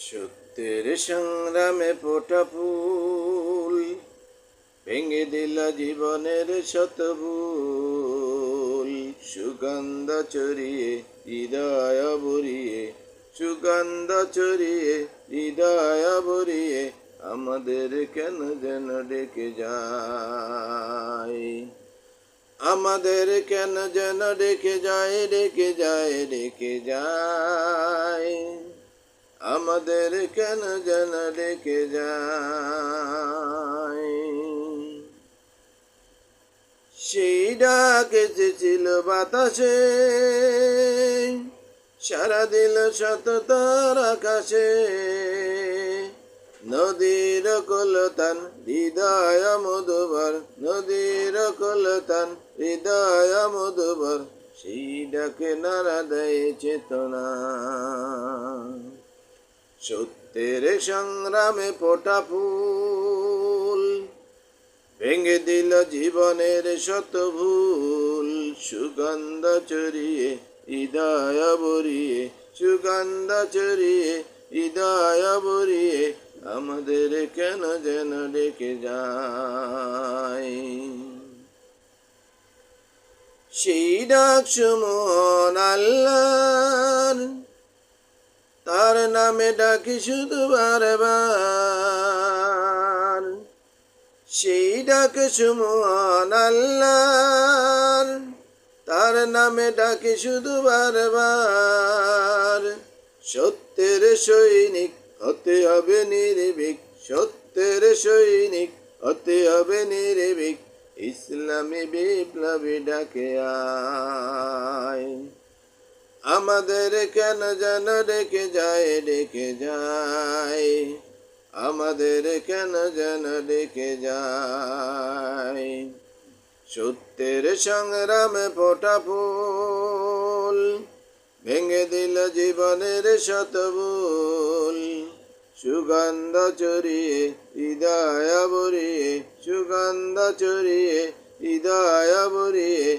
সত্যের সংগ্রামে ফোটা ফুল, ভেঙে দিল জীবনের শতভুল সুগন্ধ চড়িয়ে হৃদয় ভরিয়ে, সুগন্ধ চড়িয়ে হৃদয় ভরিয়ে আমাদের কেন যেন ডেকে যায়? আমাদের কেন যেন ডেকে যায় ডেকে যায় ডেকে যায়? আমাদের কেন যেন ডেকে যায়? সেই ডাক এসেছিল বাতাসে সারা দিল শত তার আকাশে। নদীর কলতান, হৃদয় মধুবর, নদীর কলতান, হৃদয় মধুবর, সেই ডাকে নারা দেয় চেতনা। সত্যের সংগ্রামে ফোটা ফুল, ভেঙে দিল জীবনের শত ভুল সুগন্ধ চড়িয়ে হৃদয় ভরিয়ে, সুগন্ধ চড়িয়ে হৃদয় ভরিয়ে আমাদের কেন যেন ডেকে যায়? সেই ডাক সুমন আল্লাহর তার নামে ডাকি শুধু বারবার। সেই ডাক সুমন আল্লাহর, তার নামে ডাকি শুধু বারবার। সত্যের সৈনিক হতে হবে নির্ভীক, সত্যের সৈনিক হতে হবে নির্ভীক। ইসলামী বিপ্লবী ডাকে আয়। আমাদের কেন যেন ডেকে যায় ডেকে যায়। আমাদের কেন যেন ডেকে যায়। সত্যের সংগ্রামে ফোটা ফুল, ভেঙে দিল জীবনের শতভুল সুগন্ধ চড়িয়ে হৃদয় ভরিয়ে, সুগন্ধ চড়িয়ে হৃদয় ভরিয়ে